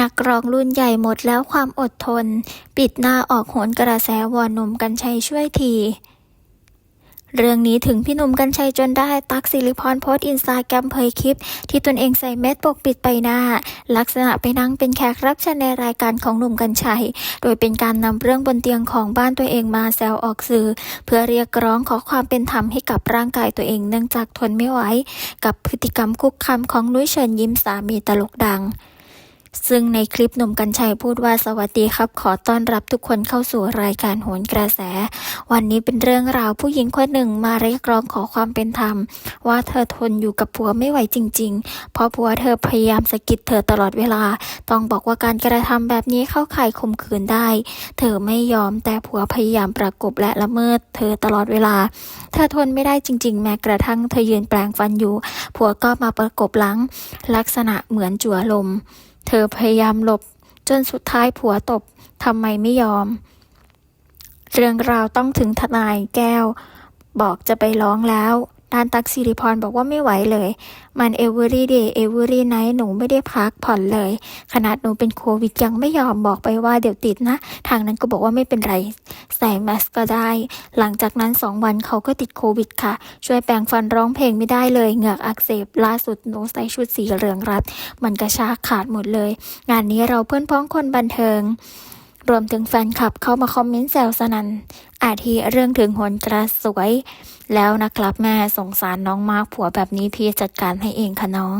นักร้องรุ่นใหญ่หมดแล้วความอดทน ปิดหน้าออกโหนกระแสวอนหนุ่มกัญชัยช่วยทีเรื่องนี้ถึงพี่หนุ่มกัญชัยจนได้ตักสิริพรโพสต์อินสตาแกรมเผยคลิป ที่ตนเองใส่เม็ดปกปิดใบหน้า ลักษณะไปนั่งเป็นแขกรับเชิญในรายการของหนุ่มกัญชัย โดยเป็นการนำเรื่องบนเตียงของบ้านตัวเองมาแซวออกสื่อ เพื่อเรียกร้องขอความเป็นธรรมให้กับร่างกายตัวเองเนื่องจากทนไม่ไหวกับพฤติกรรมคุกคามของนุ้ยเชิญยิ้มสามีตลกดัง ซึ่งในคลิปหนุ่มกัญชัยพูดว่าสวัสดีครับ ขอต้อนรับทุกคนเข้าสู่รายการโหนกระแส วันนี้เป็นเรื่องราวผู้หญิงคนหนึ่งมาเรียกร้องขอความเป็นธรรม ว่าเธอทนอยู่กับผัวไม่ไหวจริง ๆ เพราะผัวเธอพยายามสะกิดเธอตลอดเวลา ต้องบอกว่าการกระทำแบบนี้เข้าข่ายข่มขืนได้ เธอไม่ยอมแต่ผัวพยายามประกบและละเมิด เธอตลอดเวลา เธอทนไม่ได้จริง ๆ แม้กระทั่งเธอยืนแปลงฟันอยู่ ผัวก็มาประกบหลัง ลักษณะเหมือนจั่วลม เธอพยายามหลบ จนสุดท้ายผัวตบทำไมไม่ยอม เรื่องราวต้องถึงทนายแก้ว บอกจะไปร้องแล้ว ด้านตักสิริพรบอกว่าไม่ไหวเลย มัน every day every night หนูไม่ได้พักผ่อนเลย ขนาดหนูเป็นโควิดยังไม่ยอมบอกไปว่าเดี๋ยวติดนะ ทางนั้นก็บอกว่าไม่เป็นไร ใส่แมสก็ได้ หลังจากนั้นสองวันเขาก็ติดโควิดค่ะ ช่วยแปรงฟันร้องเพลงไม่ได้เลยเหงือกอักเสบล่าสุดหนูใส่ชุดสีเหลืองรัด มันกระชากขาดหมดเลย งานนี้เราเพื่อนพ้องคนบันเทิง รวมถึงแฟนคลับเข้ามาคอมเมนต์แซวสนันอาทิเรื่องถึงหนกระสวย แล้วนะครับแม่สงสารน้องมากผัวแบบนี้พี่จัดการให้เองค่ะน้อง